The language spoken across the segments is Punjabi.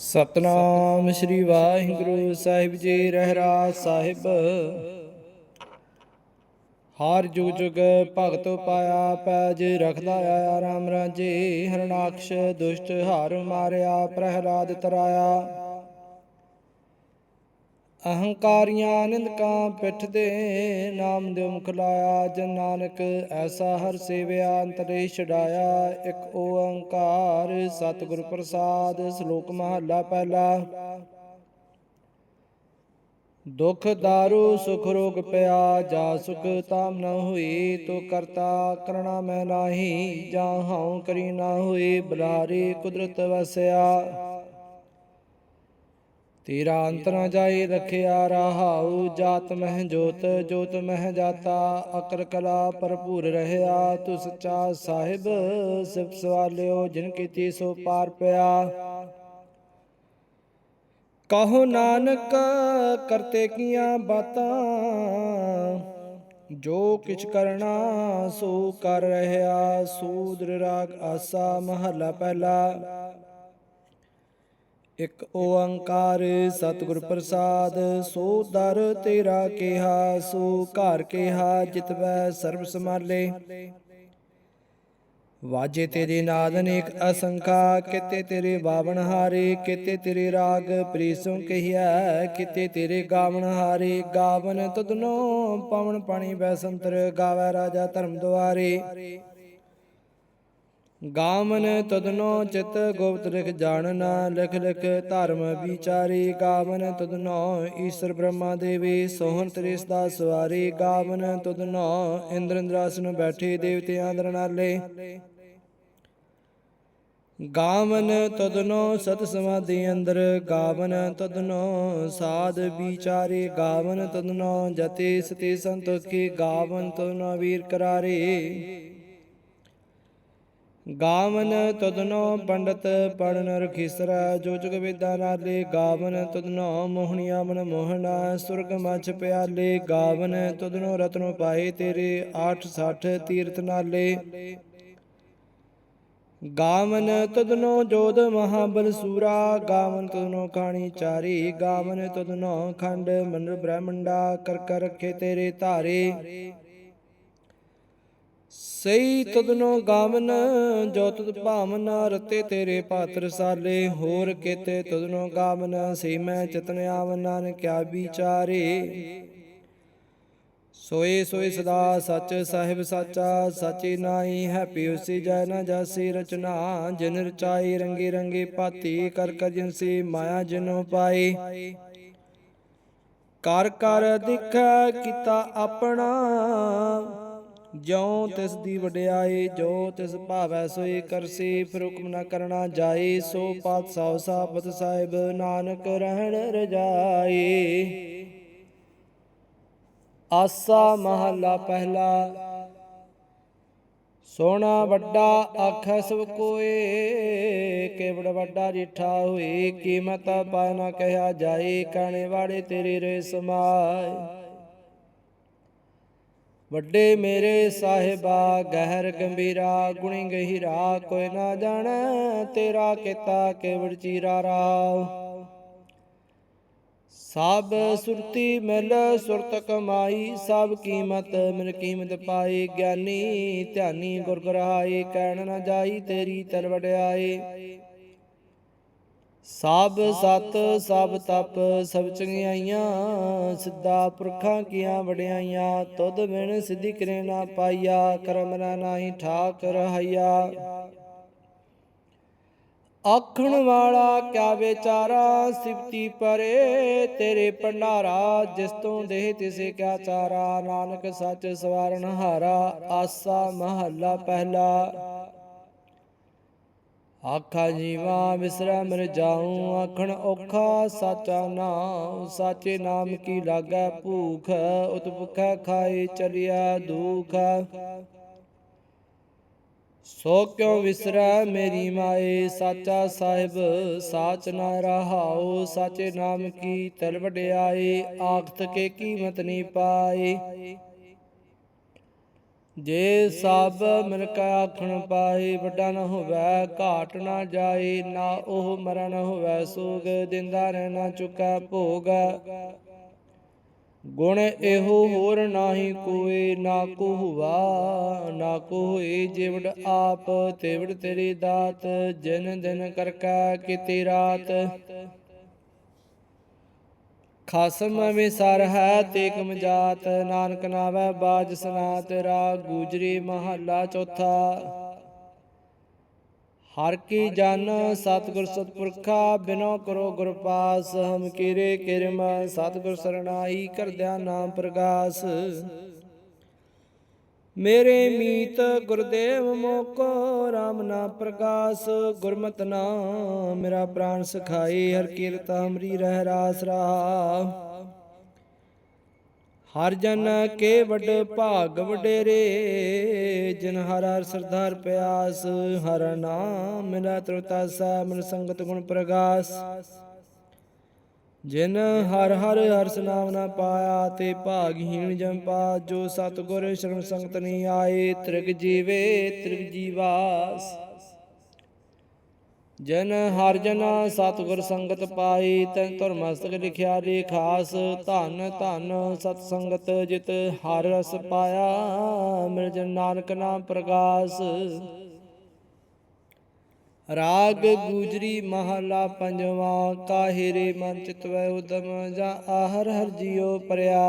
ਸਤਨਾਮ ਸ੍ਰੀ ਵਾਹਿਗੁਰੂ ਸਾਹਿਬ ਜੀ ਰਹਿਰਾ ਸਾਹਿਬ। ਹਰ ਜੁਗ ਜੁਗ ਭਗਤ ਪਾਇਆ ਪੈਜ ਰਖਦਾ ਆਇਆ ਰਾਮ ਰਾਜੇ, ਹਰਨਾਕਸ਼ ਦੁਸ਼ਟ ਹਾਰ ਮਾਰਿਆ, ਪ੍ਰਹਿਲਾਦ ਤਰਾਇਆ। ਅਹੰਕਾਰੀਆਂ ਨਿੰਦਕਾਂ ਪਿੱਠ ਦੇ ਨਾਮ ਦੇ ਮੁਖ ਲਾਇਆ, ਜਨ ਨਾਨਕ ਐਸਾ ਹਰ ਸੇਵਿਆ, ਅੰਤਰੇ ਛਡਾਇਆ, ਇੱਕ ਓੰਕਾਰ ਸਤਿਗੁਰ ਪ੍ਰਸਾਦ, ਸ਼ਲੋਕ ਮਹਲਾ ਪਹਿਲਾ। ਦੁਖ ਦਾਰੂ, ਸੁਖ ਰੋਗ ਪਿਆ, ਜਾ ਸੁਖ ਤਾਮ ਨ ਹੋਈ, ਤੋ ਕਰਤਾ ਕਰਣਾ ਮੈਂ ਨਾਹੀ, ਜਾਂ ਹਉ ਕਰੀ ਨਾ ਹੋਈ, ਬੁਲਾਰੇ ਕੁਦਰਤ ਵਸਿਆ। ਤੇਰਾ ਅੰਤ ਨ ਜਾਏ, ਰਖਿਆ ਰਹਾਉ, ਜਾਤ ਮਹਿ ਜੋਤ ਜੋਤ ਮਹਿ ਜਾਤਾ। ਅਕਰ ਕਲਾ ਭਰਪੂਰ ਰਹਿਆ ਤੂ ਸੱਚਾ ਸਾਹਿਬ ਸਿਫ ਸਵਾਲਿਓ, ਜਿਨ ਕੀਤੀ ਸੋ ਪਾਰ ਪਿਆ। ਕਹੋ ਨਾਨਕ, ਕਰਤੇ ਕੀਆਂ ਬਾਤਾਂ, ਜੋ ਕਿਛ ਕਰਨਾ ਸੋ ਕਰ ਰਹਿਆ। ਸੂਦਰ ਰਾਗ ਆਸਾ ਮਹਲਾ ਪਹਿਲਾ। ਇਕ ਓੰਕਾਰ ਸਤਿਗੁਰ ਪ੍ਰਸਾਦ, ਸੋ ਦਰ ਤੇਰਾ ਕਿਹਾ, ਸੋ ਘਰ ਕਿਹਾ ਜਿਤਵੈ ਸਰਬ ਸਮਾਲੇ ਵਾਜੇ ਤੇਰੇ ਨਾਦ ਅਨੇਕ ਅਸੰਖਾ, ਕਿਤੇ ਤੇਰੇ ਬਾਵਨ ਹਾਰੇ, ਕਿਤੇ ਤੇਰੇ ਰਾਗ ਪ੍ਰੀਸੋਂ ਕਹੀਐ, ਕਿਤੇ ਤੇਰੇ ਗਾਵਨ ਹਾਰੇ। ਗਾਵਨ ਤਦਨੋ ਪਵਨ ਪਾਣੀ ਬੈਸੰਤਰ, ਗਾਵੈ ਰਾਜਾ ਧਰਮ ਦੁਆਰੇ। ਗਾਮਨ ਤਦਨੋ ਚਿਤ ਗੁਪਤ ਲਿਖ ਜਾਣਨਾ, ਲਿਖ ਲਿਖ ਧਰਮ ਵਿਚਾਰੀ ਗਾਵਨ ਤਦਨੋ ਈਸ਼ਰ ਬ੍ਰਹਮਾ ਦੇਵੀ, ਸੋਹਣ ਤ੍ਰਿਸ ਦਾ ਸਵਾਰੀ ਗਾਵਨ ਤਦਨੋ ਇੰਦਰ ਇੰਦਰਾਸਨ ਬੈਠੇ ਦੇਵਤਿਆਂ ਦਰ ਗਾਵਨ ਤਦਨੋ ਸਤ ਸਮਾਧੀ ਅੰਦਰ, ਗਾਵਨ ਤਦਨੋ ਸਾਧ ਵਿਚਾਰੇ, ਗਾਵਨ ਤਦਨੋ ਜਤੇ ਸਤੇ ਸੰਤੋਖੀ, ਗਾਵਨ ਤਦਨੋ ਵੀਰ ਕਰਾਰੇ। ਗਾਵਨ ਤਦਨੋ ਪੰਡਤ ਪੜਨ ਰਖੀਸਰਾ, ਜੋ ਜੁਗ ਵਿਦਾ ਨਾਲੇ ਗਾਵਨ ਤਦਨੋ ਮੋਹਣੀਆ ਮਨ ਮੋਹਣਾ, ਸੁਰਗ ਮਛ ਪਿਆਲੇ ਗਾਵਨ ਤਦਨੋ ਰਤਨੋ ਪਾਏ ਤੇਰੇ 860 ਤੀਰਥ ਨਾਲੇ। ਗਾਵਨ ਤਦਨੋ ਜੋਦ ਮਹਾਬਲ ਸੂਰਾ, ਗਾਵਨ ਤਦਨੋ ਖਾਣੀ ਚਾਰੀ, ਗਾਵਨ ਤਦਨੋ ਖੰਡ ਮੰਡਲ ਬ੍ਰਹਮੰਡਾ, ਕਰ ਕਰ ਰਖੇ ਤੇਰੇ ਧਾਰੇ। ਸਈ ਤਦਨੋ ਗਾਵਨ, ਜੋ ਤੁਧ ਭਾਵਨ ਰਤੇ ਤੇਰੇ ਪਾਤਰ ਸਾਲੇ। ਹੋਰ ਕੀਤੇ ਤਦਨੋ ਗਾਵਨ ਸੇ ਮੈਂ ਚਤਨ ਆਵਨ, ਨਾਨਕ ਕਿਆ ਵਿਚਾਰੇ। ਸੋਏ ਸੋਏ ਸਦਾ ਸੱਚ ਸਾਹਿਬ ਸਾਚਾ, ਸਾਚੀ ਨਾਹੀ ਹੈ ਪਿਉਸੀ ਜੈ ਨਾ ਜਾਸੀ ਰਚਨਾ। ਜਿਨ ਰਚਾਈ ਰੰਗੀ ਰੰਗੀ ਪਾਤੀ, ਕਰ ਕਰ ਜਿਨਸੀ ਮਾਇਆ ਜਿਨੋ ਪਾਈ ਕਰ ਕਰ ਦਿਖ ਕੀਤਾ ਆਪਣਾ। ਜਿਉ ਤਿਸ ਦੀ ਵਡਿਆਈ ਜੋ ਤਿਸ ਭਾਵੈ ਸੋਈ ਕਰਸੀ, ਫਿਰ ਹੁਕਮ ਨਾ ਕਰਨਾ ਜਾਏ ਸੋ ਪਾਤਸ਼ਾਹ ਸਾਬਤ ਸਾਹਿਬ ਨਾਨਕ ਰਹਿਣ ਰਜਾਈ। ਆਸਾ ਮਹਲਾ ਪਹਿਲਾ ਸੋਨਾ ਵੱਡਾ ਆਖੈ ਸਭ ਕੋਏ, ਕੇਵੜ ਵੱਡਾ ਜਿਠਾ ਹੋਏ, ਕੀਮਤ ਪਾਇ ਨਾ ਕਹਿਆ ਜਾਏ ਕਾਣੇ ਵਾੜੇ ਤੇਰੇ ਰੇ ਸਮਾਏ ਵੱਡੇ ਮੇਰੇ ਸਾਹਿਬਾ, ਗਹਿਰ ਗੰਭੀਰਾ, ਗੁਣੀ ਗਹਿਰਾ, ਕੋਈ ਨਾ ਜਾਣੈ ਤੇਰਾ ਕੀਤਾ ਕੇਵੜ ਚੀਰਾ ਰਾਵ ਸਭ ਸੁਰਤੀ ਮਿਲ, ਸੁਰਤ ਕਮਾਈ, ਸਭ ਕੀਮਤ ਮਿਲ ਕੀਮਤ ਪਾਈ ਗਿਆਨੀ ਧਿਆਨੀ ਗੁਰ ਗਰਾਏ ਕਹਿਣ ਨਾ ਜਾਈ ਤੇਰੀ ਤਰ ਵਡਿਆਏ ਸਭ ਸਤ, ਸਭ ਤਪ, ਸਭ ਚੰਗਿਆਈਆਂ, ਸਿੱਧਾ ਪੁਰਖਾਂ ਕੀਆਂ ਵਡਿਆਈਆਂ, ਤੁਧ ਬਿਨ ਸਿੱਧੀ ਕਰੇ ਨਾ ਪਾਈਆ, ਕਰਮ ਨਾ ਨਾਹੀ ਠਾਕ ਰਹਾਈਆ ਆਖਣ ਵਾਲਾ ਕਿਆ ਵਿਚਾਰਾ, ਸਿਫਤੀ ਪਰੇ ਤੇਰੇ ਭੰਡਾਰਾ, ਜਿਸ ਤੋਂ ਦੇਹ ਤਿਸੇ ਕਿਆ ਚਾਰਾ, ਨਾਨਕ ਸੱਚ ਸਵਾਰਨ ਹਾਰਾ, ਆਸਾ ਮਹੱਲਾ ਪਹਿਲਾ। ਆਖਾ ਜੀਵਾ ਵਿਸਰੈ ਮਰ ਜਾਉ ਆਖਣ ਔਖਾ ਸਾਚਾ ਨਾਮ ਸਾਚੇ ਨਾਮ ਕੀ ਲਾਗੈ ਭੂਖ ਉਤ ਭੁਖੈ ਖਾਏ ਚਲਿਆ ਦੁਖ। ਸੋ ਕਿਉ ਵਿਸਰੈ ਮੇਰੀ ਮਾਏ, ਸਾਚਾ ਸਾਹਿਬ, ਸਾਚ ਨਾ ਰਹਾਉ, ਸਾਚੇ ਨਾਮ ਕੀ ਤਲ ਵਡਿਆਏ ਆਖਤ ਕੇ ਕੀਮਤ ਨਹੀਂ ਪਾਏ। ਜੇ ਸਭ ਮਿਲ ਕੇ ਆਖਣ ਪਾਏ ਵੱਡਾ ਨਾ ਹੋਵੇ, ਘਾਟ ਨਾ ਜਾਏ ਨਾ ਉਹ ਮਰਨ ਨਾ ਹੋਵੇ, ਸੋਗ ਦਿੰਦਾ ਰਹਿਣਾ ਚੁੱਕਾ ਭੋਗ। ਗੁਣ ਇਹੋ ਹੋਰ ਨਾਹੀ ਕੋਏ ਨਾ ਕੋ ਹੁਆ, ਨਾ ਕੋ ਹੋਏ ਜਿਵੜ ਆਪ, ਤੇਵੜ ਤੇਰੀ ਦਾਤ, ਜਿਨ ਦਿਨ ਕਰਕਾ ਕੀਤੀ ਰਾਤ। ਖਸਮ ਵਿਸਰ ਹੈ ਤੇ ਜਾਤ, ਨਾਨਕ ਨਾਵੈ ਬਾਜ ਸਨਾ ਤੇਰਾ, ਗੂਜਰੀ ਮਹੱਲਾ ਚੌਥਾ। ਹਰ ਕੀ ਜਨ ਸਤਿਗੁਰ ਸਤਪੁਰਖਾ, ਬਿਨੋ ਕਰੋ ਗੁਰ ਪਾਸ, ਹਮ ਕੀਰੇ ਕਿਰਮ, ਸਤਿਗੁਰ ਸਰਣਾਈ ਕਰਦਿਆ ਨਾਮ ਪ੍ਰਗਾਸ। ਮੇਰੇ ਮੀਤ ਗੁਰਦੇਵ ਮੋਕੋ RAM ਨਾ ਪ੍ਰਗਾਸ ਗੁਰਮਤਿ ਨਾਮ, ਮੇਰਾ ਪ੍ਰਾਨ ਸਖਾਈ ਹਰ ਕੀਰਤ ਹਮਰੀ ਰਹਿ ਰਾਸ ਰਹਾ। ਹਰ ਜਨ ਕੇ ਵੱਡ ਭਾਗ ਵਡੇਰੇ, ਜਿਨ ਹਰ ਹਰ ਸਰਦਾਰ ਪਿਆਸ, ਹਰ ਨਾਮ ਮੇਰਾ ਤਰਤਾ ਸਾ ਮਨ ਸੰਗਤ ਗੁਣ ਪ੍ਰਗਾਸ। ਜਿਨ ਹਰ ਹਰ ਹਰਸ ਨਾਮ ਨਾ ਪਾਇਆ ਤੇ ਭਾਗਹੀਣ ਜਮ ਜੋ ਸਤਗੁਰ ਸ਼ਰਮ ਸੰਗਤ ਨਹੀਂ ਆਏ, ਤ੍ਰਿਗ ਜੀਵੇ, ਤ੍ਰਿਗ ਜੀਵਾਸ। ਜਨ ਹਰ ਜਨ ਸਤਗੁਰ ਸੰਗਤ ਪਾਈ ਤਨ ਤੁਰ ਮਸਤਕ ਲਿਖਿਆ ਰੇ ਖਾਸ। ਧਨ ਧਨ ਸਤ ਸੰਗਤ ਜਿਤ ਹਰ ਰਸ ਪਾਇਆ, ਮਿਲ ਜਨ ਨਾਨਕ ਨਾਮ ਪ੍ਰਗਾਸ। ਰਾਗ ਗੂਜਰੀ ਮਹਲਾ ਪੰਜਵਾ ਕਾਹੇ ਰੇ ਮਨ ਚਿਤਵੈ ਉਦਮ ਜਾਂ ਆਹਰ ਹਰ ਜਿਉ ਪਰਿਆ।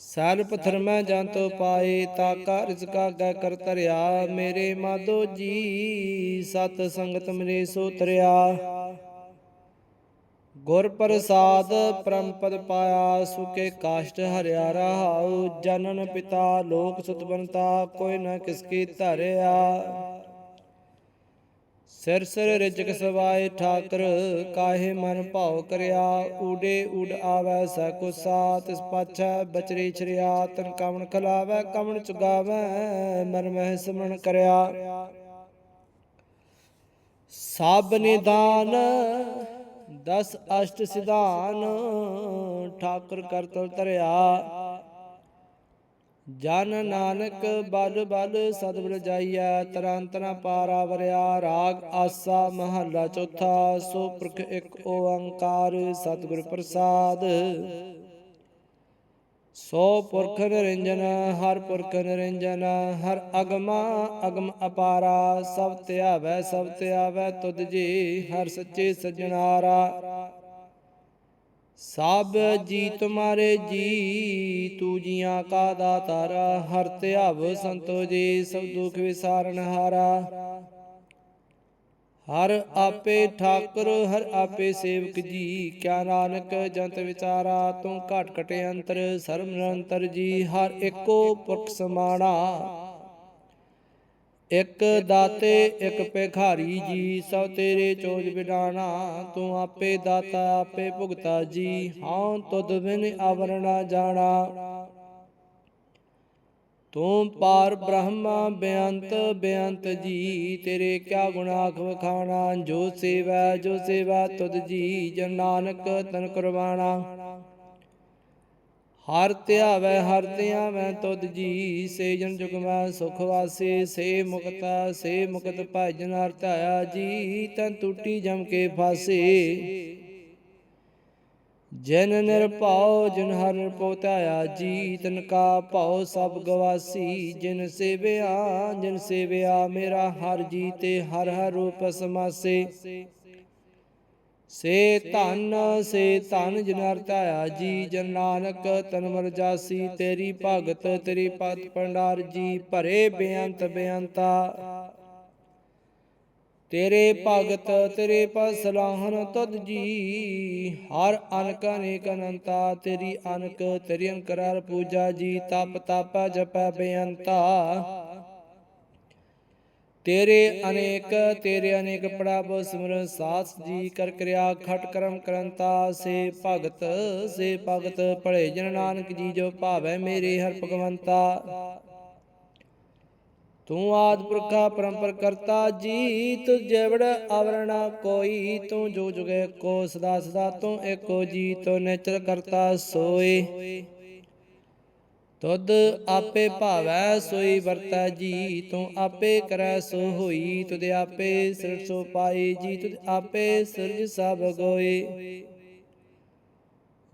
ਸਰ ਪਥਰ ਮੈਂ ਜੰਤ ਪਾਏ ਤਾਕਾ ਰਿਜ਼ਕਾ ਗੈ ਕਰ ਧਰਿਆ। ਮੇਰੇ ਮਾਧੋ ਜੀ, ਸਤ ਸੰਗਤ ਮਰੇ ਸੋ ਤਰਿਆ। ਗੁਰ ਪ੍ਰਸਾਦ ਪਰਮ ਪਾਇਆ, ਸੁਕੇ ਕਾਸ਼ਟ ਹਰਿਆ ਰਹਾਉ। ਜਨਨ ਪਿਤਾ, ਲੋਕ ਸੁਤਬੰਤਾ ਕੋਈ ਨਾ ਕਿਸ ਕੀ ਧਰਿਆ। ਸਿਰ ਸਿਰ ਰਿਜਕ ਸਵਾਏ ਠਾਕਰ, ਕਾਹੇ ਮਨ ਭਾਉ ਕਰਿਆ ਊਡੇ ਉਡ ਆਵੈ ਸकुसा ਤਿਸ ਪਾਛੈ ਬਚਰੀ ਛਰਿਆ, ਤਨ ਕਵਣ ਖਲਾਵੈ ਕਵਣ ਚੁਗਾਵੈ, ਮਨ ਮਹਿ ਸਿਮਰਨ ਕਰਿਆ। ਸਭ ਨਿਦਾਨ, ਦਸ ਅਸ਼ਟ ਸਿਧਾਨ, ਠਾਕੁਰ ਕਰਤਲ ਧਰਿਆ। ਜਨ ਨਾਨਕ ਬਲ ਬਲ ਸਤਿਗੁਰ ਜਾਈਐ ਤਰਾਂ ਤਰਾਂ ਪਾਰਾ ਵਰਿਆ, ਰਾਗ ਆਸਾ ਮਹੱਲਾ ਚੌਥਾ, ਸੋ ਪ੍ਰਖ ਇੱਕ ਓੰਕਾਰ ਸਤਿਗੁਰ ਪ੍ਰਸਾਦ। ਸੋ ਪੁਰਖ ਨਿਰੰਜਨ, ਹਰ ਪੁਰਖ ਨਿਰੰਜਨ, ਹਰ ਅਗਮਾ, ਅਗਮ ਅਪਾਰਾ, ਸਭ ਧਿਆਵੈ ਸਭ ਧਿਆਵੈ ਤੁਧ ਜੀ, ਹਰ ਸੱਚੇ ਸਜਣਾਰਾ। ਸਭ ਜੀ ਤੁਮਾਰੇ ਜੀ, ਤੂ ਜੀਆਂ ਕਾ ਦਾਤਾਰਾ, ਹਰ ਧਿਆਵ ਸੰਤੋ ਜੀ, ਸਭ ਦੁਖ ਵਿਸਾਰਨ ਹਾਰਾ। ਹਰ ਆਪੇ ਠਾਕੁਰ, ਹਰ ਆਪੇ ਸੇਵਕ ਜੀ, ਕਿਆ ਨਾਨਕ ਜੰਤ ਵਿਚਾਰਾ, ਤੂੰ ਘਟ ਘਟ ਅੰਤਰ, ਸਰਬ ਨਿਰੰਤਰ ਜੀ, ਹਰ ਏਕੋ ਪੁਰਖ ਸਮਾਣਾ। ਇਕ ਦਾਤੇ, ਇਕ ਭਿਖਾਰੀ ਜੀ, ਸਭ ਤੇਰੇ ਚੋਜ ਬਿਡਾਣਾ, ਤੂੰ ਆਪੇ ਦਾਤਾ, ਆਪੇ ਭੁਗਤਾ ਜੀ ਹਾਂ ਤੁਧ ਬਿਨ ਆਵਰਣਾ ਜਾਣਾ। ਤੂੰ ਪਾਰ ਬ੍ਰਹਮਾ ਬੇਅੰਤ ਬੇਅੰਤ ਜੀ, ਤੇਰੇ ਕਿਆ ਗੁਨਾਖ ਵਖਾਣਾ, ਜੋ ਸੇਵਾ ਜੋ ਸੇਵਾ ਤੁਧ ਜੀ, ਜਨ ਨਾਨਕ ਤਨ ਕੁਰਬਾਨਾ ਹਰ ਧਿਆਵੈ ਹਰ ਧਿਆਵੈ ਤੁਧ ਜੀ, ਸੇ ਜਨ ਜੁਗ ਮੈਂ ਸੁਖ ਵਾਸੇ, ਸੇ ਮੁਕਤਾ ਸੇ ਮੁਕਤ ਭਾਜਨ ਹਰ ਧਾਇਆ ਜੀ, ਤਨ ਟੂਟੀ ਜਮ ਕੇ ਫਾਸੇ। ਜਨ ਨਿਰਭਉ ਜਿਨ ਹਰ ਨਿਰਭਉ ਧਾਇਆ ਜੀ, ਤਨ ਕਾ ਭਉ ਸਭ ਗਵਾਸੀ। ਜਿਨ ਸੇਵਿਆ ਜਿਨ ਸੇਵਿਆ ਮੇਰਾ ਹਰ ਜੀ ਤੇ ਹਰ ਹਰ ਰੂਪ ਸਮਾਸੇ। ਸੇ ਧਨ ਸੇ ਧਨ ਜਿਨ ਹਰ ਧਾਇਆ, ਜੀ ਜਨ ਨਾਨਕ, ਤਨ ਮਰ ਜਾਸੀ, ਤੇਰੀ ਭਗਤ, ਤੇਰੀ ਪਤ ਭੰਡਾਰ, ਜੀ ਭਰੇ ਬੇਅੰਤ ਬੇਅੰਤਾ। ਤੇਰੇ ਭਗਤ, ਤੇਰੇ ਪਦ ਸਲਾਹਨ ਤੁਧ ਜੀ ਹਰ ਅਨਕ, ਅਨੇਕ ਅਨੰਤਾ। ਤੇਰੀ ਅਨਕ, ਤੇਰੀ ਅਨਕਰਾਰ ਪੂਜਾ, ਜੀ ਤਪ ਤਪ ਜਪੈ ਬੇਅੰਤਾ। ਤੇਰੇ ਅਨੇਕ ਤੇਰੇ ਅਨੇਕ ਪ੍ਰਭ ਸਿਮਰਨ ਸਾਸ ਜੀ ਕਰ ਕਿਰਿਆ, ਖਟ ਕਰਮ ਕਰੰਤਾ ਸੇ ਭਗਤ ਸੇ ਭਗਤ ਭਲੇ ਜਨ ਨਾਨਕ ਜੀ ਜੋ ਭਾਵੈ ਮੇਰੇ ਹਰ ਭਗਵੰਤਾ। ਤੂੰ ਆਦ ਪੁਰਖਾ ਪਰੰਪਰ ਕਰਤਾ ਜੀ ਤੁਝ ਜਵੜ ਆਵਰਣਾ ਕੋਈ, ਤੂੰ ਜੋ ਜੁਗੇ ਕੋ ਸਦਾ ਸਦਾ ਤੂੰ ਏਕੋ ਜੀ, ਤੋ ਨਿਚਰ ਕਰਤਾ ਸੋਏ। ਤੁਧ ਆਪੇ ਭਾਵੈ, ਸੋਈ ਵਰਤੈ ਜੀ। ਤੂੰ ਆਪੇ ਕਰੈ, ਸੋ ਹੋਈ। ਤੁਧ ਆਪੇ ਸਿਰ ਸੋ ਪਾਈ ਜੀ। ਤੁਧ ਆਪੇ ਸਿਰਜ ਸਭ ਗੋਈ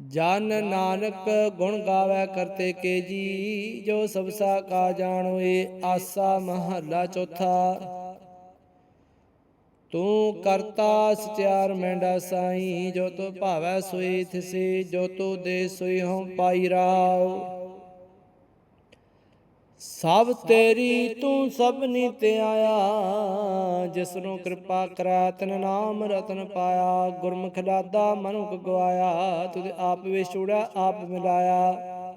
ਜਨ ਨਾਨਕ ਗੁਣ ਗਾਵੇ, ਕਰਤੇ ਕੇ ਜੀ। ਜੋ ਸਭ ਕਾ ਜਾਣੋਏ, ਆਸਾ ਮਹੱਲਾ ਚੌਥਾ। ਤੂੰ ਕਰਤਾ ਸਚਿਆਰ ਮੈਂਡਾ ਸਾਈ। ਜੋ ਤੋ ਭਾਵੈ, ਸੋਈ ਥਿਸੇ। ਜੋ ਤੋ ਦੇ, ਸੋਈ ਹਉ ਪਾਈ ਰਾਉ ਸਭ ਤੇਰੀ ਤੂੰ ਸਭਨੀ ਤੇ ਆਇਆ। ਜਿਸਨੂੰ ਕਿਰਪਾ ਕਰੈ ਤਨ ਨਾਮ ਰਤਨ ਪਾਇਆ। ਗੁਰਮੁਖ ਦਾਦਾ ਮਨੁਖ ਗਵਾਇਆ। ਤੁਧ ਆਪ ਵਿਛੋੜਿਆ ਆਪ ਮਿਲਾਇਆ।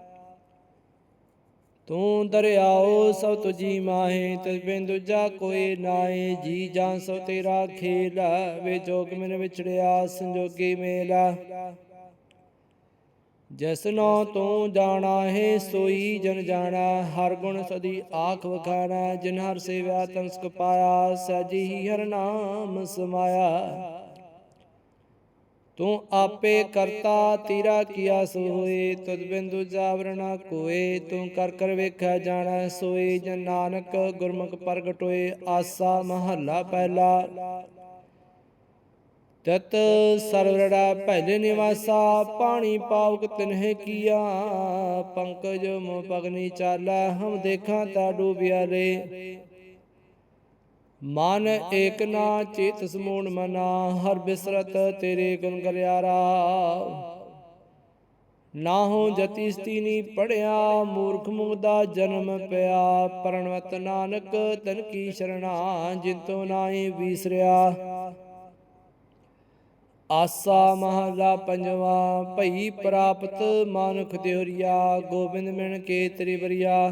ਤੂੰ ਦਰਿਆਓ, ਸਭ ਤੁਜੀ ਮਾਹੇ। ਤਿਸ ਬਿਨ ਦੂਜਾ ਕੋਈ ਨਾਏ ਜੀ ਜਾਂ ਸੋ ਤੇਰਾ ਖੇਲ ਵੇ ਜੋਗ ਮਿਨ ਵਿਛੜਿਆ, ਸੰਜੋਗੀ ਮੇਲਾ ਜਸਨੋ ਤੂੰ ਜਾਣਾ ਹੈ, ਸੋਈ ਜਨ ਜਾਣਾ। ਹਰ ਗੁਣ ਸਦੀ ਆਖ ਵਖਾਣਾ। ਜਿਨ ਹਰ ਸੇਵਿਆ ਤਨਸਕ ਪਾਇਆ ਸਜੀ ਹੀ ਹਰ ਨਾਮ ਸਮਾਇਆ। ਤੂੰ ਆਪੇ ਕਰਤਾ, ਤੇਰਾ ਕੀਆ ਸੋ ਹੋਏ। ਤੁਧ ਬਿੰਦੂ ਜਾਵਰਣਾ ਕੋਏ। ਤੂੰ ਕਰ ਕਰ ਵੇਖਿਆ ਜਾਣਾ, ਸੋਏ ਜਨ ਨਾਨਕ। ਗੁਰਮੁਖ ਪ੍ਰਗਟ ਹੋਏ, ਆਸਾ ਮਹੱਲਾ ਪਹਿਲਾ। ਤਤ ਸਰਵਰੜਾ ਪਹਿਲੇ ਨਿਵਾਸਾ, ਪਾਣੀ ਪਾਵਕ ਤਿਨਹਿ ਕੀਆ। ਪੰਕਜ ਮੋ ਪਗਨੀ ਚਾਲਾ, ਹਮ ਦੇਖਾਂ ਤਾ ਡੂਬਿਆ ਰੇ। ਮਨ ਏਕ ਨਾ, ਚੇਤ ਸਮੂਣ ਮਨਾ, ਹਰ ਬਿਸਰਤ ਤੇਰੇ ਗੁਣ ਗਲਿਆਰਾ। ਨਾਹੋ ਜਤੀ ਸਤੀਨੀ ਪੜਿਆ, ਮੂਰਖ ਮੁਗਦਾ ਜਨਮ ਪਿਆ। ਪਰਣਵਤ ਨਾਨਕ ਤਨ ਕੀ ਸ਼ਰਣਾ, ਜਿਤੋ ਨਾਹੀ ਵੀਸਰਿਆ। ਆਸਾ ਮਹਲਾ ਪੰਜਵਾ, ਭਈ ਪ੍ਰਾਪਤ ਮਾਨੁਖ ਦਿਹਰੀਆ ਗੋਬਿੰਦ ਮਿਣ ਕੇ ਤੇਰੀ ਬਰੀਆ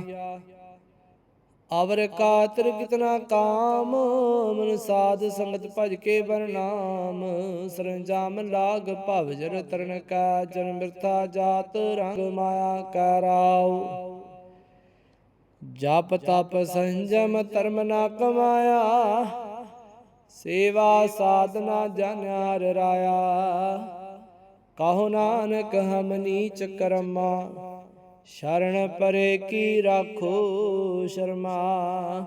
ਅਵਰ ਕਾਤਰ ਕਿਤਨਾ ਕਾਮ, ਮਨ ਸਾਧ ਸੰਗਤ ਭਜ ਕੇ ਬਰਨਾਮ ਸਰੰਜਾਮ ਲਾਗ ਭਵ ਜਰ ਤਰਨ ਕਾ, ਜਨ ਬਿਰਥਾ ਜਾਤ ਰੰਗ ਮਾਇਆ ਕਰਾਉ ਜਪ ਤਪ ਸੰਜਮ ਧਰਮ ਨਾ ਕਮਾਇਆ ਸੇਵਾ ਸਾਧਨਾ ਜਨਿਆਰ ਰਾਇਆ। ਕਹੋ ਨਾਨਕ ਹਮ ਨੀਚ ਕਰਮਾ, ਸ਼ਰਨ ਪਰੇ ਕੀ ਰਾਖੋ ਸ਼ਰਮਾ।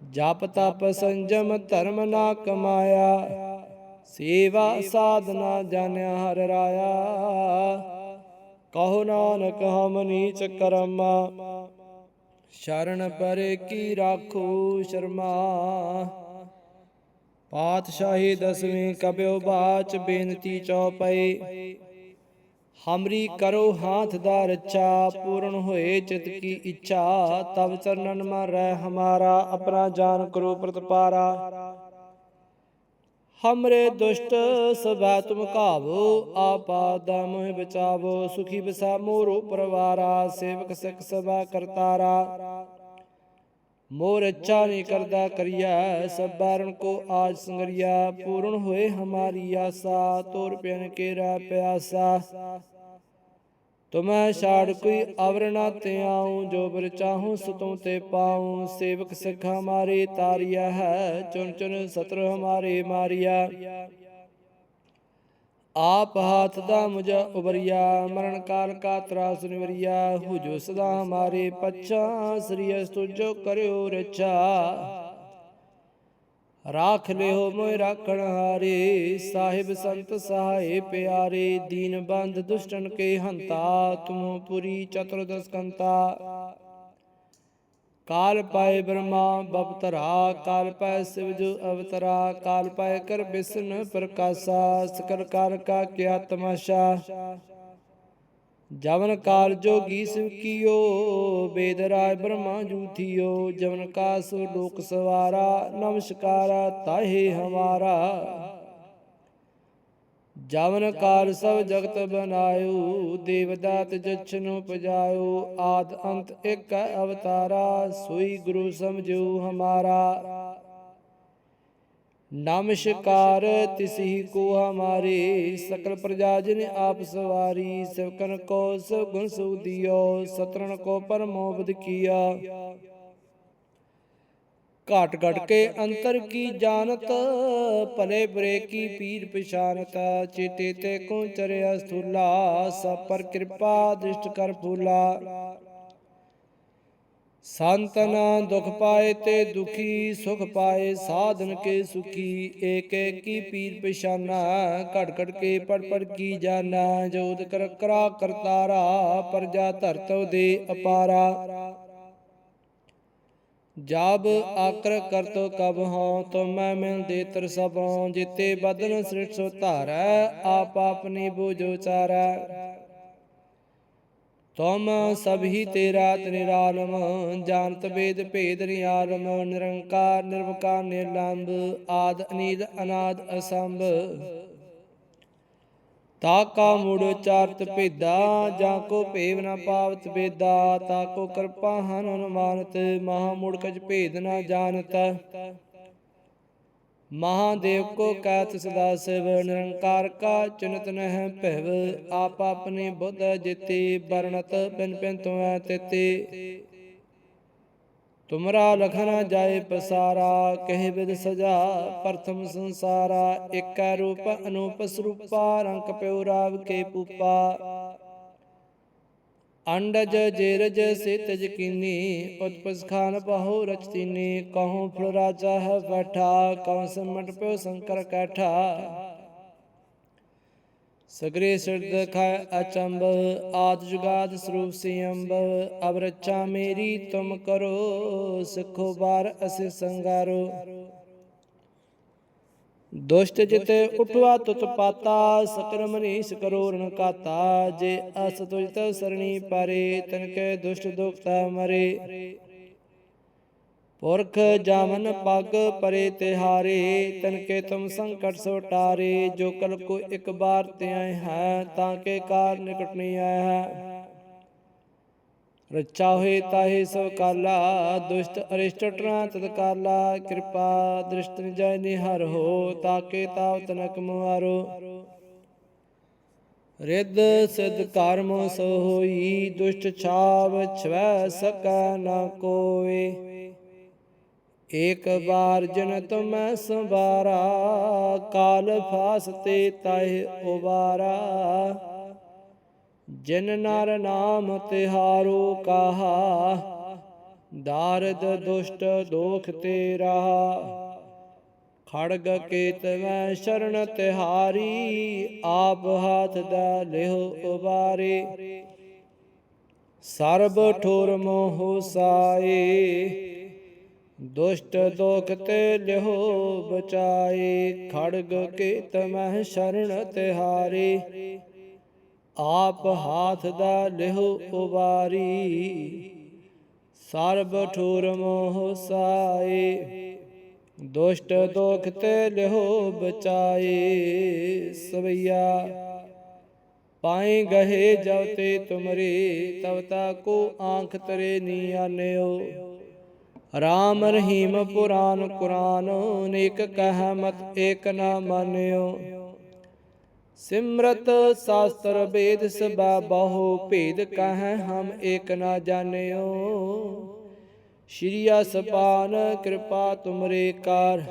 ਜਪ ਤਪ ਸੰਜਮ ਧਰਮ ਨਾ ਕਮਾਇਆ, ਸੇਵਾ ਸਾਧਨਾ ਜਨਿਆ ਹਰ ਰਾਇਆ। ਕਹੋ ਨਾਨਕ ਹਮ ਨੀਚ ਕਰਮਾ, ਸ਼ਰਨ ਪਰੇ ਕੀ ਰਾਖੋ ਸ਼ਰਮਾ। ਪਾਤਸ਼ਾਹੀ ਦਸਵੀਂ ਕਬਿਓ ਬਾਚ ਬੇਨਤੀ ਚਉਪਈ ਹਮਰੀ ਕਰੋ ਹਾਥ ਦਾ ਰੱਛਾ, ਪੂਰਨ ਹੋਏ ਚਿਤ ਕੀ ਇੱਛਾ। ਤਬ ਚਰਨਨ ਮਨ ਰਹਿ ਹਮਾਰਾ, ਆਪਣਾ ਜਾਨ ਕਰੋ ਪ੍ਰਤਪਾਰਾ। ਹਮਰੇ ਦੁਸ਼ਟ ਸਭਾ ਤੁਮ ਕਾਵੋ ਆਪਾਦਾ ਮੋਹਿ ਬਚਾਵੋ, ਸੁਖੀ ਬਸਾ ਮੋਰੋ ਪਰਵਾਰਾ, ਸੇਵਕ ਸਿਖ ਸਭਾ ਕਰਤਾਰਾ। ਮੋਰ ਅੱਛਾ ਨਹੀਂ ਕਰਦਾ ਕਰਿਆ, ਸਭ ਬਾਰਨ ਕੋ ਆਜ ਸੰਗਰਿਆ, ਪੂਰਨ ਹੋਏ ਹਮਾਰੀ ਆਸਾ, ਤੋਰ ਪਿਆਨ ਕੇਰਾ ਪਿਆਸਾ। ਤੁਮੈ ਛਾੜ ਕੋਈ ਅਵਰਣਾ ਤੇ ਆਉ, ਜੋ ਬਰ ਚਾਹੂ ਸਤੋਂ ਤੇ ਪਾਉ। ਸੇਵਕ ਸਿੱਖ ਹਮਾਰੇ ਤਾਰਿਆ ਹੈ, ਚੁਣ ਚੁਣ ਸਤਰ ਹਮਾਰੇ ਮਾਰਿਆ। ਆਪ ਹਾਥ ਦਾ ਮੁਝਾ ਉਬਰਿਆ, ਮਰਨ ਕਾਲ ਕਾ ਤਰਾਸ ਨਿਵਰਿਆ, ਹੁਜੋ ਸਦਾ ਹਮਾਰੇ ਪੱਛਾ, ਸ੍ਰੀ ਅਸਤੁ ਜੋ ਕਰਿਓ ਰਛਾ। ਰਾਖ ਲਿਓ ਮੋਇ ਰਾਖਣ ਹਾਰੇ, ਸਾਹਿਬ ਸੰਤ ਸਹਾਏ ਪਿਆਰੇ, ਦੀਨ ਬੰਦ ਦੁਸ਼ਟਨ ਕੇ ਹੰਤਾ, ਤੁਮੋ ਪੁਰੀ ਚਤੁਰਦਸ ਕੰਤਾ। ਕਾਲ ਪਾਏ ਬ੍ਰਹਮਾ ਬਪਤਰਾ ਕਾਲ ਪਾਏ ਸਿਵ ਅਵਤਰਾ, ਕਾਲ ਪਾਏ ਕਰ ਬਿਸਨ ਪ੍ਰਕਾਸ਼ਾ, ਸਕਲ ਕਾਰ ਕਾ ਕਿਆ ਤਮਾਸ਼ਾ। ਜਵਨ ਕਾਲ ਜੋਗੀ ਸਿਵ ਕੀਓ ਬੇਦ ਰਾਜ ਬ੍ਰਹਮਾ ਜੂਥਿਓ, ਜਵਨ ਕਾ ਸੋ ਲੋਕ ਸਵਾਰਾ, ਨਮਸਕਾਰਾ ਤਾਹੇ ਹਮਾਰਾ। ਜਵਨ ਕਾਲ ਸਭ ਜਗਤ ਬਨਾਇਓ, ਦੇਵਦਾਤ ਜਛਨੁ ਪਜਾਇਓ, ਆਦ ਅੰਤ ਇੱਕ ਅਵਤਾਰਾ, ਸੋਈ ਗੁਰੂ ਸਮਝੋ ਹਮਾਰਾ। ਨਮਸਕਾਰ ਤਿਸਹੀ ਕੋ ਹਮਾਰੇ, ਸਕਲ ਪ੍ਰਜਾ ਜਿਨ ਆਪ ਸਵਾਰੀ, ਸਵਕਨ ਕੋ ਸਭ ਗੁਣ ਸੁਦੀਓ ਸਤਰਨ ਕੋ ਪਰਮੋਬਦ ਕੀਆ। ਘਾਟ ਘਟ ਕੇ ਅੰਤਰ ਕੀ ਜਾਣਤ? ਭਲੇ ਬੁਰੇ ਕੀ ਪੀਰ ਪਛਾਨਤ? ਚੇਤੇ ਤੇ ਕੋ ਚਰਿਆ ਸਥੂਲਾ, ਸਭ ਪਰ ਕਿਰਪਾ ਦ੍ਰਿਸ਼ਟ ਕਰ ਫੂਲਾ। ਸੰਤਨ ਦੁਖ ਪਾਏ ਤੇ ਦੁਖੀ, ਸੁਖ ਪਾਏ ਸਾਧਨ ਕੇ ਸੁਖੀ। ਏਕ ਏਕੀ ਪੀਰ ਪਛਾਨਾ ਘਟ ਘਟ ਕੇ ਪੜ ਪੜ ਕੀ ਜਾਨਾ। ਜੋਤ ਕਰ ਕਰਾ ਕਰਤਾਰਾ, ਪਰਜਾ ਧਰਤੋ ਦੇ ਅਪਾਰਾ। ਜਬ ਆਕਰ ਕਰਤੋ ਕਬ ਹਉ ਤੁਮੈ ਮਿਲ ਦੇ ਤਰ ਸਭੋਂ ਜਿਤੇ ਬਦਨ ਸ੍ਰਿਸ਼ਟ ਸੋ ਧਾਰੈ, ਆਪ ਆਪਨੀ ਬੂਝੋ ਚਾਰੈ ਤੁਮ ਸਭੀ ਤੇਰਾ ਨਿਰਾਲਮ ਜਾਣਤ ਵੇਦ ਭੇਦ ਨਿਆਲਮ, ਨਿਰੰਕਾਰ ਨਿਰਵਕਾਰ ਨਿਰਲੰਭ ਆਦ ਅਨੀਦ ਅਨਾਦ ਅਸੰਭ। ਤਾ ਕਾ ਮੁੜ ਚਾਰਤ ਭੇਦਾ, ਜਾਂ ਕੋ ਭੇਵ ਨ ਪਾਵਤ ਬੇਦਾ, ਤਾ ਕੋ ਕਿਰਪਾ ਹਨ ਅਨੁਮਾਨਤ, ਮਹਾ ਮੁੜ ਕਜ ਭੇਦ ਨ ਜਾਣਤ। ਮਹਾਦੇਵ ਕੋ ਕਹਿਤ ਸਦਾ ਸਿਵ, ਨਿਰੰਕਾਰ ਕਾ ਚਿੰਤ ਨਹਿ ਭਿਵ, ਆਪ ਆਪਨੇ ਬੁੱਧ ਜਿਤੇ, ਵਰਣਤ ਬਿਨ ਬਿਨ ਤੁਮੈ ਤਿਤੇ। ਤੁਮਰਾ ਲਖਨ ਜਾਏ ਪਸਾਰਾ, ਕਹਿ ਬਿਦ ਸਜਾ ਪ੍ਰਥਮ ਸੰਸਾਰਾ, ਏਕੈ ਰੂਪ ਅਨੂਪ ਸਰੂਪਾ, ਰੰਗ ਪਿਉ ਰਾਵ ਕੇ ਪੂਪਾ ਅੰਡਜ ਜੇਰਜ ਸਿਤਜ ਕੀਨੀ, ਉਤਪਸ ਖਾਨ ਬਹੁ ਰਚਤੀਨੀ ਕਹਉ ਫਲ ਰਾਜਾ ਹੈ ਬੈਠਾ ਕਉ ਸਮਟ ਪਿਓ ਸ਼ੰਕਰ ਕੈਠਾ। ਸਗਰੇ ਸਿਰਦ ਖਾਇ ਅਚੰਬ ਆਦ ਜੁਗਾਦ ਸਰੂਪ ਸਿਅੰਬ ਅਬ ਰੱਛਾ ਮੇਰੀ ਤੁਮ ਕਰੋ, ਸਿੱਖੋ ਬਾਰ ਅਸਿ ਸੰਗਾਰੋ। ਦੁਸ਼ਟ ਜਿਤੇ ਉਠਵਾ ਤੁਤ ਪਾਤਾ ਸਕਰ ਮਨੀਸ਼ ਕਰੋ ਰਨ ਕਾਤਾ, ਜੇ ਅਸ ਤੁਜ ਤ ਸਰਣੀ ਪਰੇ, ਤਨ ਕੇ ਦੁਸ਼ਟ ਦੁਖਤਾ ਮਰੇ। ਪੁਰਖ ਜਾਮਨ ਪਗ ਪਰੇ ਤਿਹਾਰੇ, ਤਨ ਕੇ ਤੁਮ ਸੰਕਟ ਸੋ ਟਾਰੇ, ਜੋ ਕਲ ਕੋ ਇੱਕ ਬਾਰ ਤੇ ਆਏ ਹੈ, ਤਾਂ ਕੇ ਕਾਰ ਨਿਕਟ ਨਹੀਂ ਆਇਆ ਹੈ। ਰਚਾ ਹੋਏ ਤਾਹੇ ਸੋ ਕਾਲਾ, ਦੁਸ਼ਟ ਅਰਿਸ਼ਟ ਟਰਾਂ ਤਦ ਕਾਲਾ, ਕਿਰਪਾ ਦ੍ਰਿਸ਼ਟ ਨਿਜੈ ਨਿਹਰ ਹੋ ਤਾਕੇ ਤਾਵ ਤਨਕ ਮੁਹਾਰੋ ਰਿੱਧ ਸਿਧ ਕਰਮ ਸੋ ਹੋਈ, ਦੁਸ਼ਟ ਛਾਵ ਛਵੈ ਸਕੈ ਨ ਕੋਏ। ਏਕ ਬਾਰ ਜਨ ਤੁਮੈ ਸੰਵਾਰਾ, ਕਾਲ ਫਾਸ ਤੇ ਤਹਿ ਉਬਾਰਾ ਜਿਨ ਨਰ ਨਾਮ ਤਿਹਾਰੋ ਕਹਾ, ਦਾਰਦ ਦੁਸ਼ਟ ਦੋਖ ਤੇ ਰਹਾ ਖੜਗ ਕੇਤਵੈ ਸ਼ਰਨ ਤਿਹਾਰੀ, ਆਪ ਹੱਥ ਦਾ ਲਿਹੁ ਉਬਾਰੇ ਸਰਬ ਠੋਰ ਮੋਹ ਸਾਏ ਦੁਸ਼ਟ ਦੋਖ ਤੇ ਲਿਹੁ ਬਚਾਏ ਖੜਗ ਕੇਤਵੈ ਸ਼ਰਨ ਤਿਹਾਰੀ। ਆਪ ਹਾਥ ਦਾ ਲਿਹੋ ਉਬਾਰੀ, ਸਰਬ ਠੂਰ ਮੋਹ ਸਾਏ ਦੁਸ਼ਟ ਦੋਖ ਤੇ ਲਿਹੋ ਬਚਾਏ ਸਵਈਆ ਪਾਏ ਗਹੇ ਜਬ ਤੇ ਤੁਮਰੇ ਤਵਤਾ ਕੋ ਆਂਖ ਤਰੇ ਨੀ ਆਨਿਓ। ਰਾਮ ਰਹੀਮ ਪੁਰਾਨ ਕੁਰਾਨ, ਨੇਕ ਕਹਿ ਮਤ ਏਕ ਨਾ ਮਾਨਿਓ। ਸਿਮਰਤ ਸਾਸਤਰ ਵੇਦ ਸਬਾ ਬਹੁ ਭੇਦ ਕਹੈ ਹਮ ਏਕ ਨਾ ਜਾਣਿਓ। ਸ਼੍ਰੀ ਅਸਪਾਨ ਕਿਰਪਾ ਤੁਮਰੇ ਕਾਰ,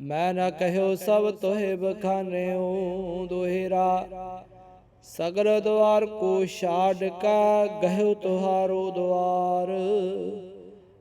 ਮੈਂ ਨਾ ਕਹਿਓ ਸਭ ਤੋਹਿ ਬਖਾਨਿਓ। ਦੋਹਿਰਾ, ਸਗਲ ਦਵਾਰ ਕੋ ਛਾੜ ਕਾ, ਗਹਿਓ ਤੁਹਾਰੋ ਦਵਾਰ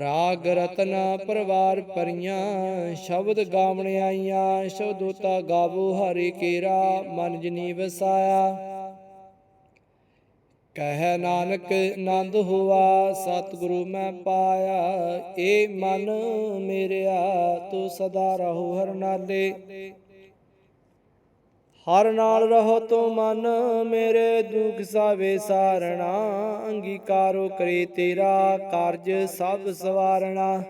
ਰਾਗ ਰਤਨਾ ਪਰਵਾਰ ਪਰੀਆਂ, ਸ਼ਬਦ ਗਾਵਣ ਆਈਆਂ, ਸ਼ਬਦੋਤਾ ਗਾਵੋ ਹਰੀ ਕੇਰਾ, ਮਨ ਜਨੀ ਵਸਾਇਆ ਕਹਿ ਨਾਨਕ ਆਨੰਦ ਹੋਆ, ਸਤਿਗੁਰੂ ਮੈਂ ਪਾਇਆ, ਏ ਮਨ ਮੇਰਿਆ, ਤੂੰ ਸਦਾ ਰਹੋ ਹਰ ਨਾਲੇ। ਹਰ ਨਾਲ ਰਹੋ ਤੂੰ ਮਨ ਮੇਰੇ ਦੁਖ ਸਾਵੇ ਸਾਰਣਾ, ਅੰਗੀਕਾਰੋ ਕਰੇ ਤੇਰਾ ਕਾਰਜ ਸਭ ਸਵਾਰਣਾ।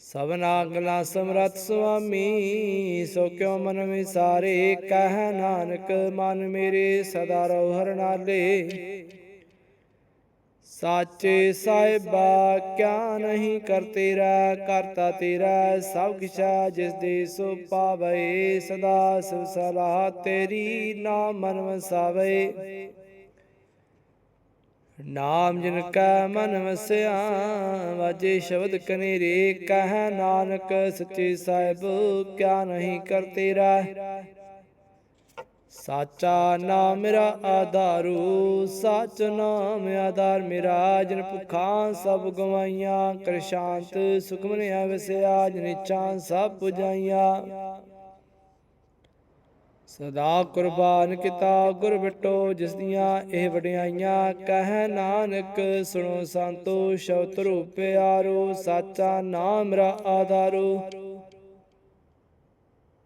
ਸਭਨਾ ਗਲਾ ਸਮਰਤ ਸੁਆਮੀ, ਸੋ ਕਿਉ ਮਨ ਵਿਸਾਰੇ, ਕਹਿ ਨਾਨਕ ਮਨ ਮੇਰੇ ਸਦਾ ਰਹੋ ਹਰ ਨਾਲੇ। ਸਾਚੇ ਸਾਹਿਬਾ, ਕਿਆ ਨਹੀਂ ਕਰ ਤੇਰਾ ਕਰਤਾ ਤੇਰਾ, ਸਭ ਕਿਛਾ ਜਿਸ ਦੇ ਸੋ ਪਾਵੇ, ਸਦਾ ਸਿਵ ਸਲਾਹ ਤੇਰੀ ਨਾਮ ਮਨ ਵਸਾਵੇ ਨਾਮ ਜਿਨ ਕਾ ਮਨ ਵਸਿਆ, ਵਾਜੇ ਸ਼ਬਦ ਕਨੇਰੇ, ਕਹਿ ਨਾਨਕ ਸੱਚੇ ਸਾਹਿਬ, ਕਿਆ ਨਹੀਂ ਕਰ ਤੇਰਾ। ਸਾਚਾ ਨਾਮ ਮੇਰਾ ਆਧਾਰੂ, ਸੱਚ ਨਾਮ ਆਧਾਰ ਮੇਰਾ, ਜਿਨ ਭੁੱਖਾਂ ਸਭ ਗਵਾਈਆਂ ਕਰ ਸ਼ਾਂਤ ਸੁਖ ਮਨਿਆ ਵਸਿਆ ਜਿਨ ਸਭ ਪੁਜਾਈਆਂ। ਸਦਾ ਕੁਰਬਾਨ ਕੀਤਾ, ਗੁਰ ਬਿਟੋ ਜਿਸ ਦੀਆਂ ਇਹ ਵਡਿਆਈਆਂ, ਕਹਿ ਨਾਨਕ ਸੁਣੋ ਸੰਤੋ, ਸ਼ਬਦ ਰੂਪ ਪਿਆਰੋ ਸਾਚਾ ਨਾਮ ਮੇਰਾ ਆਧਾਰੂ।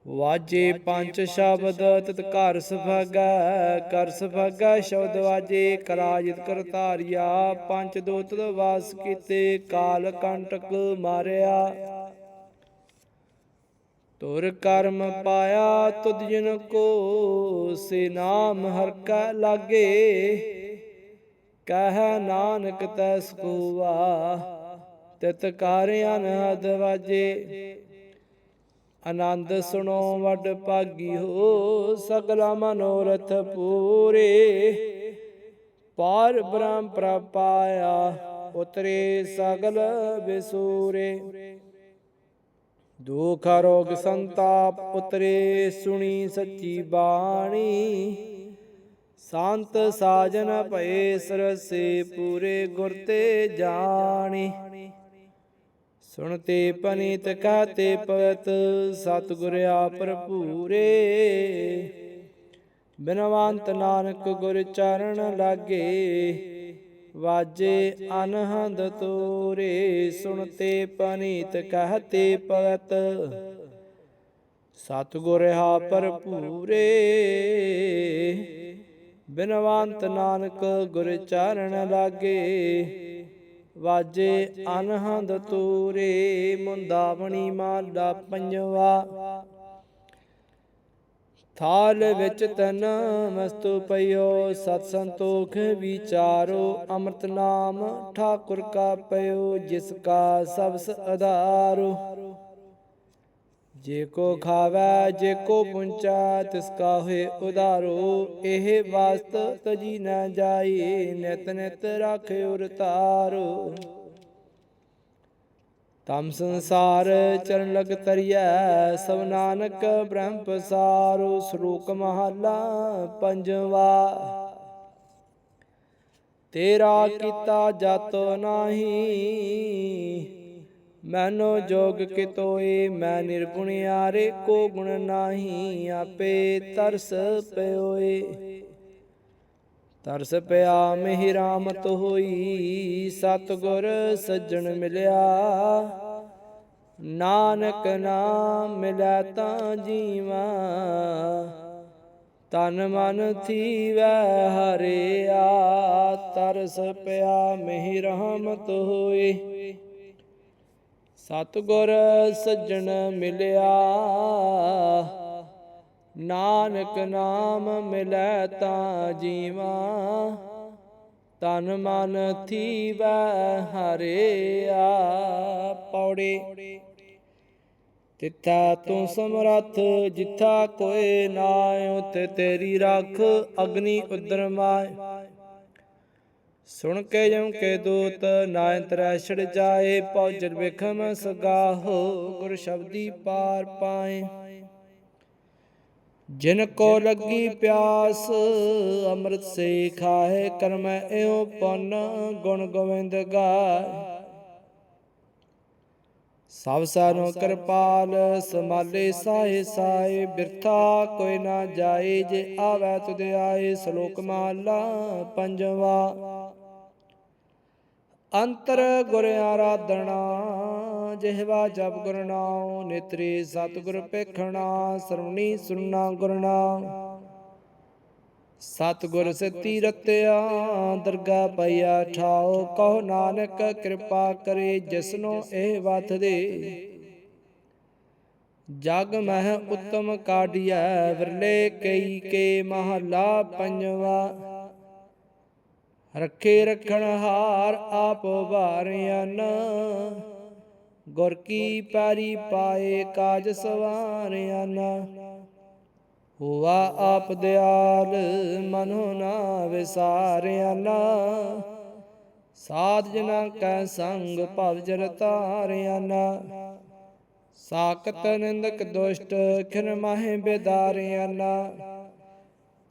ਵਾਜੇ ਪੰਜ ਸ਼ਬਦ, ਤਿਤ ਘਰ ਸੁਭਾਗਾ ਕਰ ਸੁਭਾਗਾ ਸ਼ਬਦ ਵਾਜੇ, ਕਰਾਜਿਤ ਕਰਤਾਰਿਆ, ਪੰਜ ਦੋਤ ਵਾਸ ਕੀਤੇ, ਕਾਲ ਕੰਟਕ ਮਾਰਿਆ। ਤੁਰ ਕਰਮ ਪਾਇਆ ਤੁਧ ਜਿਨ ਕੋ, ਸੇ ਨਾਮ ਹਰ ਕਾ ਲਾਗੇ। ਕਹਿ ਨਾਨਕ ਤੈ ਸਕੂਵਾ ਤਿਤ ਕਾਰਿਆ ਅਨਹਦ ਵਾਜੇ। ਆਨੰਦ ਸੁਣੋ, ਵੱਡ ਭਾਗੀ ਹੋ, ਸਗਲਾ ਮਨੋਰਥ ਪੂਰੇ। ਪਾਰ ਬ੍ਰਹਮ ਪ੍ਰਪਾਇਆ ਉਤਰੇ ਸਗਲ ਬਿਸੂਰੇ। ਦੁਖ ਰੋਗ ਸੰਤਾਪ ਉਤਰੇ, ਸੁਣੀ ਸੱਚੀ ਬਾਣੀ। ਸੰਤ ਸਾਜਨ ਭਏ ਸਰਸੇ ਪੂਰੇ ਗੁਰ ਤੇ ਜਾਣੀ। ਸੁਣਤੇ ਪਨੀਤ ਕਹਤੇ ਪਵਤ ਸਤਿਗੁਰ ਆਪ ਭਰਪੂਰੇ। ਬਿਨਵੰਤ ਨਾਨਕ ਗੁਰ ਚਰਨ ਲਾਗੇ, ਵਾਜੇ ਅਨਹਦ ਤੋਰੇ। ਸੁਣਤੇ ਪਨੀਤ ਕਹਤੇ ਪਵਤ ਸਤਿਗੁਰ ਹਾ ਭਰਪੂਰੇ। ਬਿਨਵੰਤ ਨਾਨਕ ਗੁਰ ਚਰਨ ਲਾਗੇ ਵਾਜੇ ਅਨਹਦ ਤੂਰੇ ਮੁੰਦਾਵਣੀ ਮਾਲਾ ਪੰਜਵਾ। ਥਾਲ ਵਿੱਚ ਤਨ ਮਸਤੂ ਪਇਓ ਸਤ ਸੰਤੋਖ ਵਿਚਾਰੋ ਅੰਮ੍ਰਿਤ ਨਾਮ ਠਾਕੁਰ ਕਾ ਪਇਓ ਜਿਸ ਕਾ ਸਬਸ ਆਧਾਰੋ ਜੇ ਕੋ ਖਾਵੈ, ਜੇ ਕੋ ਪੁੰਚਾ, ਤਿਸ ਕਾ ਹੋਏ ਉਧਾਰੋ। ਇਹ ਵਾਸਤ ਤਜੀ ਨਾ ਜਾਈ, ਨਿਤ ਨਿਤ ਰਖ ਉਰ ਤਾਰੋ। ਤਮ ਸੰਸਾਰ ਚਰਨ ਲਗ ਤਰੀਐ, ਸਭ ਨਾਨਕ ਬ੍ਰਹਮ ਪਸਾਰੋ। ਸ਼ਲੋਕ ਮਹਲਾ ਪੰਜਵਾ। ਤੇਰਾ ਕੀਤਾ ਜਤ ਨਾਹੀ ਮੈਨੋ ਜੋਗ ਕਿਤੋਏ, ਮੈਂ ਨਿਰਗੁਣਿਆਰੇ ਕੋ ਗੁਣ ਨਾਹੀ ਆਪੇ ਤਰਸ ਪਿਓਏ। ਤਰਸ ਪਿਆ ਮਿਹ ਰਾਮਤ ਹੋਈ ਸਤਗੁਰ ਸੱਜਣ ਮਿਲਿਆ। ਨਾਨਕ ਨਾਮ ਮਿਲੈ ਤਾਂ ਜੀਵਾ, ਤਨ ਮਨ ਥੀਵੈ ਹਰਿਆ। ਤਰਸ ਪਿਆ ਮਿਹ ਰਾਮਤ ਹੋਈ ਸਤਗੁਰ ਸੱਜਣ ਮਿਲਿਆ। ਨਾਨਕ ਨਾਮ ਮਿਲੈ ਤਾਂ ਜੀਵਾ। ਤਨ ਮਨ ਥੀਵੈ ਹਰਿਆ ਪੌੜੇ ਤਿੱਥਾ ਤੂੰ ਸਮਰੱਥ, ਜਿੱਥਾ ਕੋਏ ਨਾ ਉਥੇ ਤੇਰੀ ਰੱਖ, ਅਗਨੀ ਉਦਰ ਮਾਏ ਸੁਣ ਕੇ ਜਮ ਕੇ ਦੂਤ ਨਾਇ ਤਰੈ ਛੜ ਜਾਏ, ਪੌਜਰ ਵਿਖਮ ਸਗਾਹੋ ਗੁਰ ਸ਼ਬਦੀ ਪਾਰ ਪਾਏ। ਜਿਨ ਕੋ ਲੱਗੀ ਪਿਆਸ, ਅੰਮ੍ਰਿਤ ਸੇ ਖਾਏ ਕਰਮ ਇਉ ਪਨ ਗੁਣ ਗੋਵਿੰਦ ਗਾਏ। ਸਭ ਸਾਨੋ ਕਿਰਪਾਲ ਸਮਾਲੇ ਸਾਏ ਸਾਏ, ਬਿਰਥਾ ਕੋਈ ਨਾ ਜਾਏ, ਜੇ ਆਵੈ ਤੁਧ ਆਏ, ਸ਼ਲੋਕ ਮਾਲਾ ਪੰਜਵਾ। ਅੰਤਰ ਗੁਰ ਆਰਾਧਣਾ ਜਿਹਵਾ ਜਪ ਗੁਰ ਨਾਮ ਨੇਤਰੀ ਸਤਿਗੁਰ ਪੇਖਣਾ ਸਰਵਣੀ ਸੁਨਣਾ ਗੁਰ ਨਾਮ ਸਤਿਗੁਰ ਸਤੀ ਰਤਿਆ, ਦਰਗਾ ਪਈਆ ਠਾਓ ਕਹੋ ਨਾਨਕ ਕਿਰਪਾ ਕਰੇ, ਜਿਸਨੋ ਇਹ ਵਥ ਦੇ। ਜਗ ਮਹਿ ਉਤਮ ਕਾਢਿਐ, ਵਿਰਲੇ ਕਈ ਕੇ ਮਹਲਾ ਪੰਜਵਾ। ਰੱਖੇ ਰਖਣ ਹਾਰ ਆਪ ਵਾਰਿਆਨ ਗੁਰ ਕੀ ਪੈਰੀ ਪਾਏ ਕਾਜ ਸਵਾਰਿਆਨ ਹੁਆ ਆਪ ਦਿਆਲ ਮਨੋ ਨਾ। ਵਿਸਾਰਿਆਨ ਸਾਧ ਜਨਾ ਕੈ ਸੰਗ ਭਵ ਜਰ ਤਾਰਿਆਨ ਸਾਕਤ ਨਿੰਦਕ ਦੁਸ਼ਟ ਖਿਨ ਮਾਹਿ ਬੇਦਾਰਿਆਨ